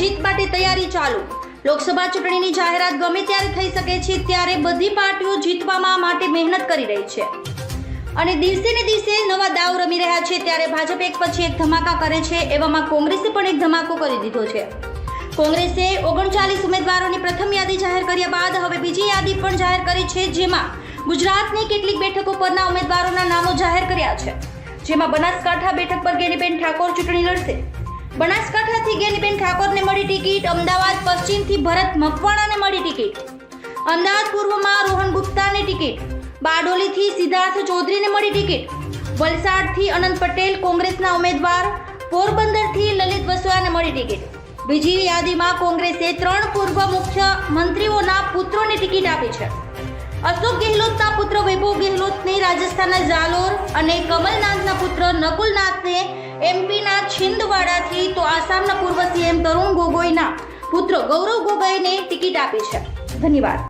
જીત માટે તૈયારી ચાલુ. લોકસભા ચૂંટણીની જાહેરાત ગમે ત્યારે થઈ શકે છે, ત્યારે બધી પાર્ટીઓ જીતવામાં માટે મહેનત કરી રહી છે. અને દિવસે ને દિવસે નવા દાવ રમી રહ્યા છે, ત્યારે ભાજપ એક પછી એક ધમાકા કરે છે, એવામાં કોંગ્રેસે પણ એક ધમાકો કરી દીધો છે. કોંગ્રેસે ઓગણચાલીસ ઉમેદવારોની પ્રથમ યાદી જાહેર કર્યા બાદ હવે બીજી યાદી પણ જાહેર કરી છે, જેમાં ગુજરાતની કેટલીક બેઠકો પરના ઉમેદવારોના નામો જાહેર કર્યા છે. જેમાં બનાસકાંઠા બેઠક પર ગેનીબેન ઠાકોર ચૂંટણી લડશે. બનાસકાંઠાથી ગેનીબેન ઠાકોરને મળી ટિકિટ, અમદાવાદ, પશ્ચિમથી ભરત મકવાણાને મળી ટિકિટ, અમદાવાદ પૂર્વમાં રોહન ગુપ્તાને ટિકિટ, બારડોલીથી સિદ્ધાર્થ ચૌધરીને મળી ટિકિટ, વલસાડથી અનંત પટેલ કોંગ્રેસના ઉમેદવાર, પોરબંદરથી લલિત વસવાને મળી ટિકિટ. બીજી યાદીમાં કોંગ્રેસે ત્રણ પૂર્વ મુખ્યમંત્રીઓના પુત્રોને ટિકિટ આપી છે. અશોક ગેહલોતના પુત્ર વૈભવ રાજસ્થાનના જાલોર અને કમલનાથના પુત્ર નકુલનાથને એમપીના છિંદવાડાથી તો આસામના પૂર્વ સીએમ તરુણ ગોગોઈના પુત્ર ગૌરવ ગોગોઈને ટિકિટ આપી છે. ધન્યવાદ.